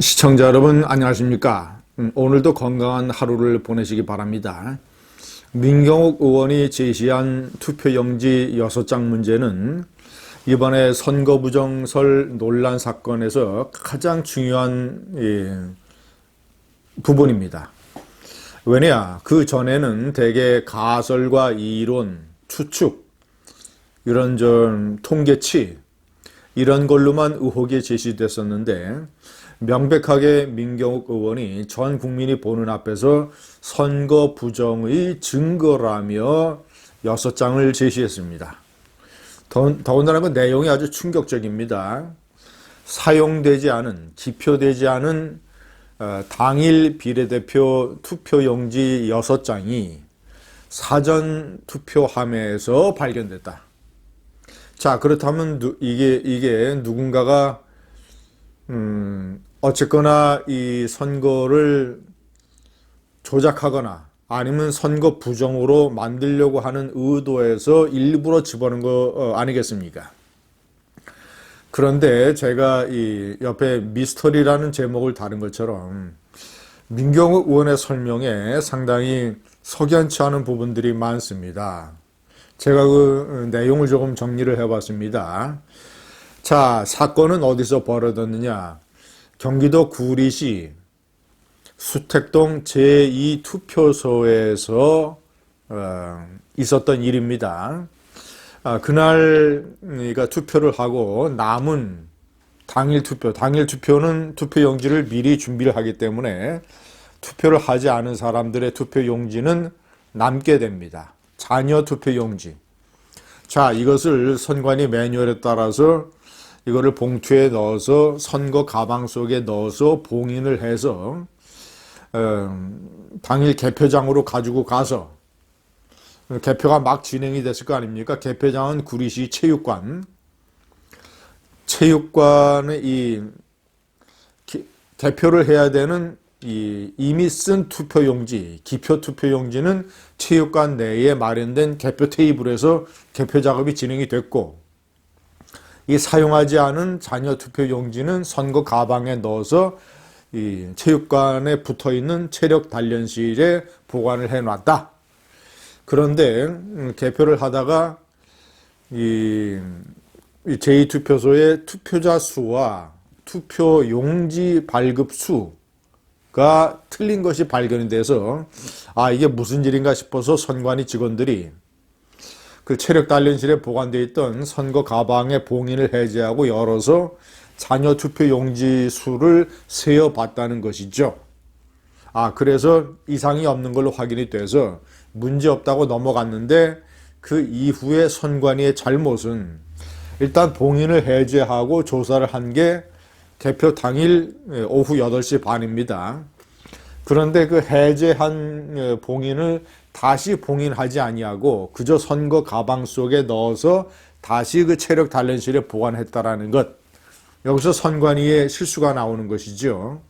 시청자 여러분 안녕하십니까? 음, 오늘도 건강한 하루를 보내시기 바랍니다. 민경욱 의원이 제시한 투표용지 6장 문제는 이번에 선거 부정설 논란 사건에서 가장 중요한 예, 부분입니다. 왜냐? 그 전에는 대개 가설과 이론, 추측, 이런 좀 통계치, 이런 걸로만 의혹이 제시됐었는데 명백하게 민경욱 의원이 전 국민이 보는 앞에서 선거 부정의 증거라며 여섯 장을 제시했습니다. 더군다나 그 내용이 아주 충격적입니다. 사용되지 않은, 기표되지 않은 어, 당일 비례대표 투표용지 여섯 장이 사전 투표함에서 발견됐다. 자, 그렇다면 이게, 이게 누군가가 음, 어쨌거나 이 선거를 조작하거나 아니면 선거 부정으로 만들려고 하는 의도에서 일부러 집어넣은 거 어, 아니겠습니까? 그런데 제가 이 옆에 미스터리라는 제목을 다룬 것처럼 민경욱 의원의 설명에 상당히 석연치 않은 부분들이 많습니다. 제가 그 내용을 조금 정리를 해봤습니다. 자, 사건은 어디서 벌어졌느냐? 경기도 구리시 수택동 제2투표소에서 어, 있었던 일입니다. 아, 그날 그러니까 투표를 하고 남은 당일 투표, 당일 투표는 투표 용지를 미리 준비를 하기 때문에 투표를 하지 않은 사람들의 투표 용지는 남게 됩니다. 자녀 투표 용지. 자, 이것을 선관위 매뉴얼에 따라서 이거를 봉투에 넣어서 선거 가방 속에 넣어서 봉인을 해서 어, 당일 개표장으로 가지고 가서 개표가 막 진행이 됐을 거 아닙니까? 개표장은 구리시 체육관. 체육관의 이 개표를 해야 되는 이 이미 쓴 투표용지, 기표 투표용지는 체육관 내에 마련된 개표 테이블에서 개표 작업이 진행이 됐고 이 사용하지 않은 자녀 투표 용지는 선거 가방에 넣어서 이 체육관에 붙어 있는 체력 단련실에 보관을 해 놨다. 그런데 음, 개표를 하다가 이 제2투표소의 투표자 수와 투표 용지 발급 수가 틀린 것이 발견이 돼서 아 이게 무슨 일인가 싶어서 선관위 직원들이 그 체력 단련실에 보관되어 있던 선거 가방의 봉인을 해제하고 열어서 자녀 투표 용지 수를 세어 봤다는 것이죠. 아, 그래서 이상이 없는 걸로 확인이 돼서 문제 없다고 넘어갔는데 그 이후에 선관위의 잘못은 일단 봉인을 해제하고 조사를 한 게 개표 당일 오후 8시 반입니다. 그런데 그 해제한 봉인을 다시 봉인하지 아니하고 그저 선거 가방 속에 넣어서 다시 그 체력 단련실에 보관했다라는 것. 여기서 선관위의 실수가 나오는 것이죠.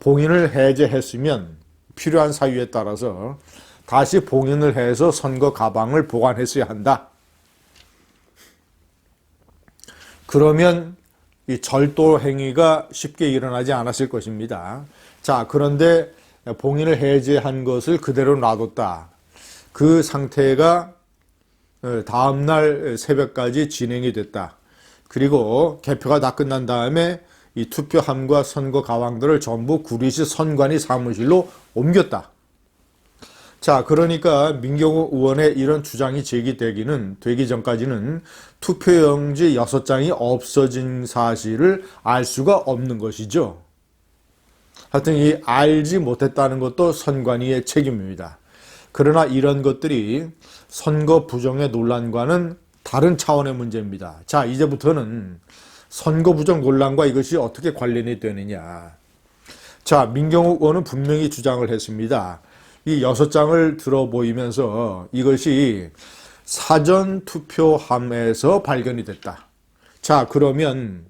봉인을 해제했으면 필요한 사유에 따라서 다시 봉인을 해서 선거 가방을 보관했어야 한다. 그러면 이 절도 행위가 쉽게 일어나지 않았을 것입니다. 자, 그런데 봉인을 해제한 것을 그대로 놔뒀다. 그 상태가 어, 다음날 새벽까지 진행이 됐다. 그리고 개표가 다 끝난 다음에 이 투표함과 선거 가방들을 전부 구리시 선관위 사무실로 옮겼다. 자, 그러니까 민경호 의원의 이런 주장이 제기되기는 되기 전까지는 투표용지 6장이 없어진 사실을 알 수가 없는 것이죠. 하여튼 이 알지 못했다는 것도 선관위의 책임입니다. 그러나 이런 것들이 선거 부정의 논란과는 다른 차원의 문제입니다. 자, 이제부터는 선거 부정 논란과 이것이 어떻게 관련이 되느냐. 자, 민경욱 의원은 분명히 주장을 했습니다. 이 여섯 장을 들어 보이면서 이것이 사전 투표함에서 발견이 됐다. 자, 그러면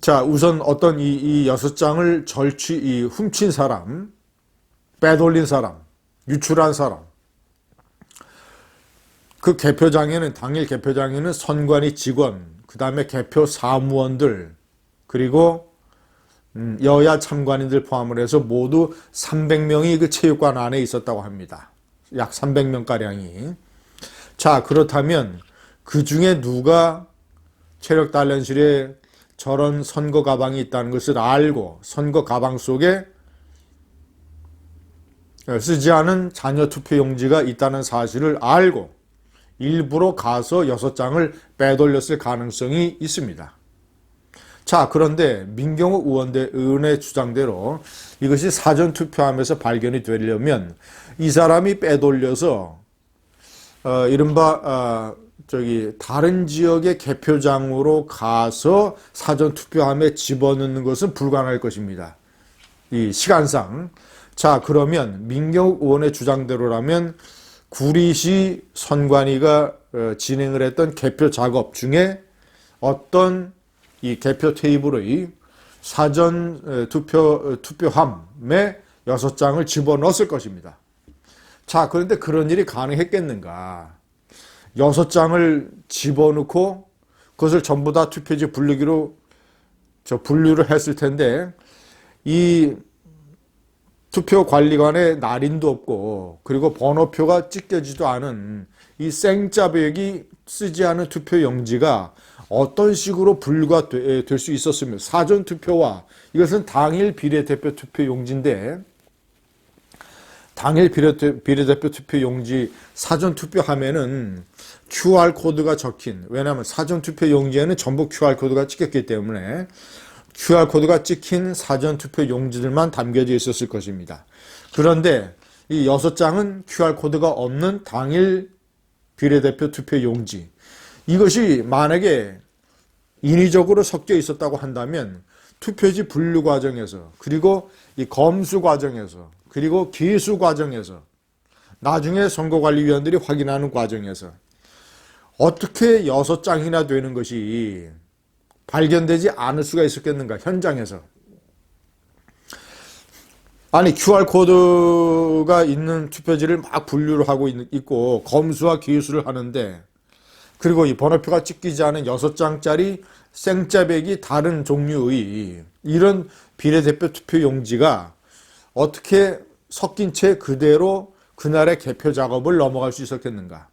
자, 우선 어떤 이, 이 여섯 장을 절취, 이 훔친 사람, 빼돌린 사람, 유출한 사람, 그 개표장에는, 당일 개표장에는 선관위 직원, 그 다음에 개표 사무원들, 그리고 음, 여야 참관인들 포함을 해서 모두 300명이 그 체육관 안에 있었다고 합니다. 약 300명 가량이. 자 그렇다면 그 중에 누가 체력 단련실에 저런 선거 가방이 있다는 것을 알고 선거 가방 속에 쓰지 않은 자녀 투표 용지가 있다는 사실을 알고 일부러 가서 여섯 장을 빼돌렸을 가능성이 있습니다. 자, 그런데 민경욱 의원의 주장대로 이것이 사전 투표하면서 발견이 되려면 이 사람이 빼돌려서 어, 이른바 어, 저기 다른 지역의 개표장으로 가서 사전 투표함에 집어넣는 것은 불가능할 것입니다. 이 시간상. 자, 그러면 민경욱 의원의 주장대로라면 구리시 선관위가 어, 진행을 했던 개표 작업 중에 어떤 이 개표 테이블의 사전 어, 투표 어, 투표함에 여섯 장을 집어넣었을 것입니다. 자, 그런데 그런 일이 가능했겠는가? 여섯 장을 집어넣고 그것을 전부 다 투표지 분류기로 저 분류를 했을 텐데 이 투표 관리관의 날인도 없고 그리고 번호표가 찢겨지도 않은 이 생짜배기 쓰지 않은 투표 용지가 어떤 식으로 분류가 될 수 있었으며 사전 투표와 이것은 당일 비례대표 투표 용지인데 당일 비례대표 투표 용지 사전 투표하면은 QR 코드가 적힌 왜냐하면 사전 투표 용지에는 전부 QR 코드가 찍혔기 때문에 QR 코드가 찍힌 사전 투표 용지들만 담겨져 있었을 것입니다. 그런데 이 여섯 장은 QR 코드가 없는 당일 비례대표 투표 용지 이것이 만약에 인위적으로 섞여 있었다고 한다면 투표지 분류 과정에서 그리고 이 검수 과정에서 그리고 기수 과정에서 나중에 선거관리위원들이 확인하는 과정에서 어떻게 여섯 장이나 되는 것이 발견되지 않을 수가 있었겠는가 현장에서. 아니 QR코드가 있는 투표지를 막 분류를 하고 있고 검수와 기수를 하는데 그리고 이 번호표가 찍히지 않은 여섯 장짜리 생짜백이 다른 종류의 이런 비례대표 투표 용지가 어떻게 섞인 채 그대로 그날의 개표 작업을 넘어갈 수 있었겠는가?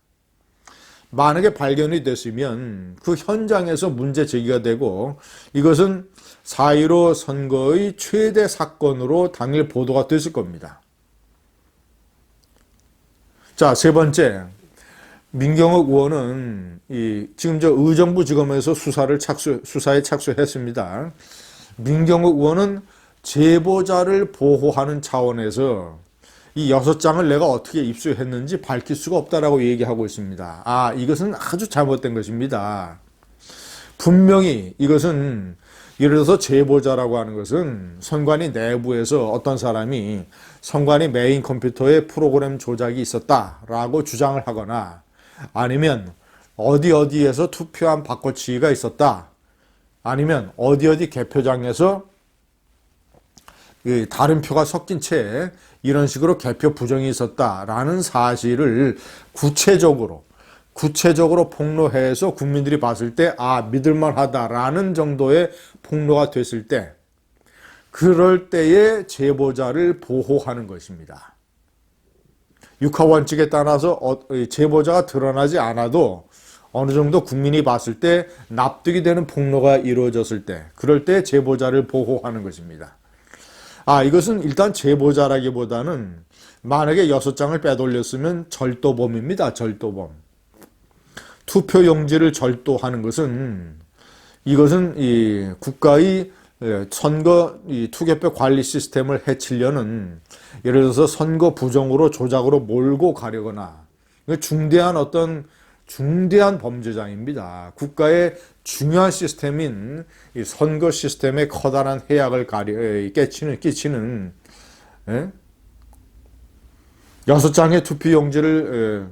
만약에 발견이 됐으면 그 현장에서 문제 제기가 되고 이것은 4.15 선거의 최대 사건으로 당일 보도가 됐을 겁니다. 자, 세 번째. 민경욱 의원은 이 지금 저 의정부 지검에서 수사를 착수 수사에 착수했습니다. 민경욱 의원은 제보자를 보호하는 차원에서 이 여섯 장을 내가 어떻게 입수했는지 밝힐 수가 없다라고 얘기하고 있습니다. 아, 이것은 아주 잘못된 것입니다. 분명히 이것은 예를 들어서 제보자라고 하는 것은 선관위 내부에서 어떤 사람이 선관위 메인 컴퓨터에 프로그램 조작이 있었다라고 주장을 하거나 아니면 어디 어디에서 투표한 바꿔치기가 있었다. 아니면 어디 어디 개표장에서 다른 표가 섞인 채 이런 식으로 개표 부정이 있었다라는 사실을 구체적으로 구체적으로 폭로해서 국민들이 봤을 때 아 믿을만 하다라는 정도의 폭로가 됐을 때 그럴 때에 제보자를 보호하는 것입니다. 육하 원칙에 따라서 어, 제보자가 드러나지 않아도 어느 정도 국민이 봤을 때 납득이 되는 폭로가 이루어졌을 때 그럴 때 제보자를 보호하는 것입니다. 아, 이것은 일단 제보자라기보다는 만약에 여섯 장을 빼돌렸으면 절도범입니다. 절도범. 투표 용지를 절도하는 것은 이것은 이 국가의 선거 이 투개표 관리 시스템을 해치려는 예를 들어서 선거 부정으로 조작으로 몰고 가려거나 중대한 어떤 중대한 범죄자입니다. 국가의 중요한 시스템인 이 선거 시스템에 커다란 해악을 가려, 깨치는, 끼치는, 예? 여섯 장의 투표용지를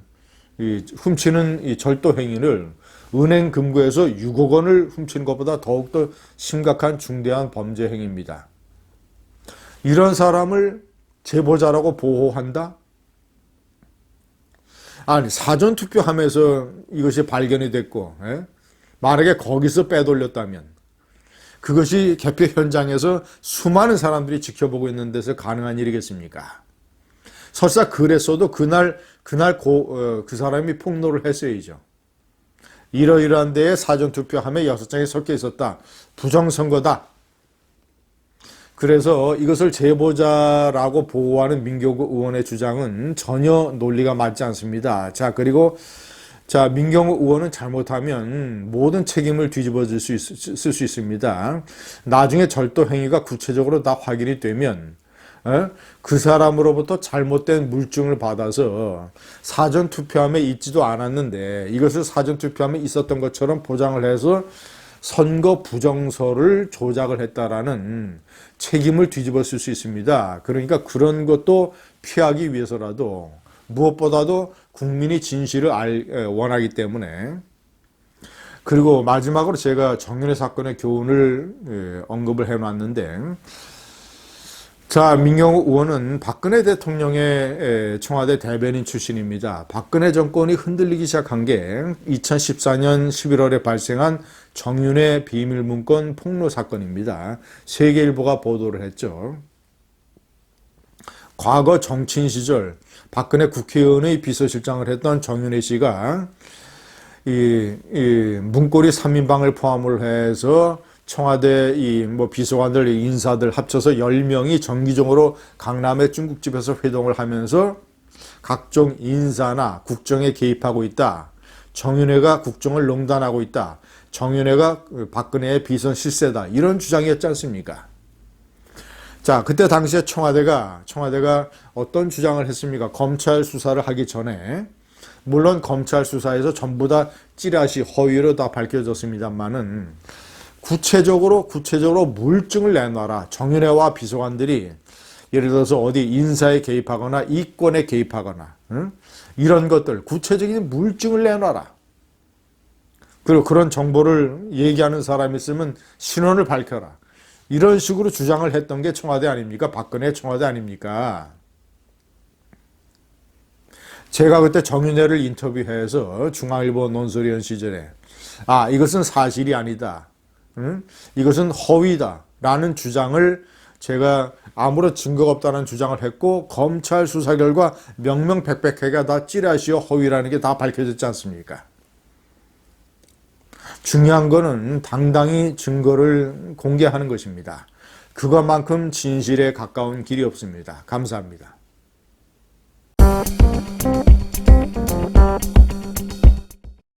이, 훔치는 이 절도 행위를 은행 금고에서 6억 원을 훔치는 것보다 더욱더 심각한 중대한 범죄 행위입니다. 이런 사람을 제보자라고 보호한다? 아니 사전 투표하면서 이것이 발견이 됐고 예? 만약에 거기서 빼돌렸다면 그것이 개표 현장에서 수많은 사람들이 지켜보고 있는 데서 가능한 일이겠습니까? 설사 그랬어도 그날 그날 고, 어, 그 사람이 폭로를 했어야죠. 이러이러한 데에 사전 투표함에 여섯 장이 섞여 있었다. 부정선거다. 그래서 이것을 제보자라고 보호하는 민경우 의원의 주장은 전혀 논리가 맞지 않습니다. 자, 그리고 자, 민경우 의원은 잘못하면 모든 책임을 뒤집어질 수 있, 쓸수 있습니다. 나중에 절도 행위가 구체적으로 다 확인이 되면 어? 그 사람으로부터 잘못된 물증을 받아서 사전 투표함에 있지도 않았는데 이것을 사전 투표함에 있었던 것처럼 포장을 해서 선거 부정서를 조작을 했다라는 책임을 뒤집어 쓸 수 있습니다. 그러니까 그런 것도 피하기 위해서라도 무엇보다도 국민이 진실을 알, 원하기 때문에 그리고 마지막으로 제가 정윤회 사건의 교훈을 언급을 해놨는데 자, 민경우 의원은 박근혜 대통령의 청와대 대변인 출신입니다. 박근혜 정권이 흔들리기 시작한 게 2014년 11월에 발생한 정윤회 비밀문건 폭로 사건입니다. 세계일보가 보도를 했죠. 과거 정치인 시절 박근혜 국회의원의 비서실장을 했던 정윤회 씨가 이, 이 문고리 3인방을 포함을 해서 청와대 이 뭐 비서관들 인사들 합쳐서 10명이 정기적으로 강남의 중국집에서 회동을 하면서 각종 인사나 국정에 개입하고 있다. 정윤회가 국정을 농단하고 있다. 정윤회가 박근혜의 비선 실세다. 이런 주장이었지 않습니까? 자, 그때 당시에 청와대가 청와대가 어떤 주장을 했습니까? 검찰 수사를 하기 전에 물론 검찰 수사에서 전부 다 찌라시 허위로 다 밝혀졌습니다만은 구체적으로 구체적으로 물증을 내놔라. 정윤회와 비서관들이 예를 들어서 어디 인사에 개입하거나 이권에 개입하거나 응? 이런 것들 구체적인 물증을 내놔라. 그리고 그런 정보를 얘기하는 사람이 있으면 신원을 밝혀라. 이런 식으로 주장을 했던 게 청와대 아닙니까? 박근혜 청와대 아닙니까? 제가 그때 정윤회를 인터뷰해서 중앙일보 논설위원 시절에 아 이것은 사실이 아니다. 응? 이것은 허위다. 라는 주장을 제가 아무런 증거가 없다는 주장을 했고 검찰 수사 결과 명명백백하게 다 찌라시오 허위라는 게 다 밝혀졌지 않습니까? 중요한 거는 당당히 증거를 공개하는 것입니다. 그것만큼 진실에 가까운 길이 없습니다. 감사합니다.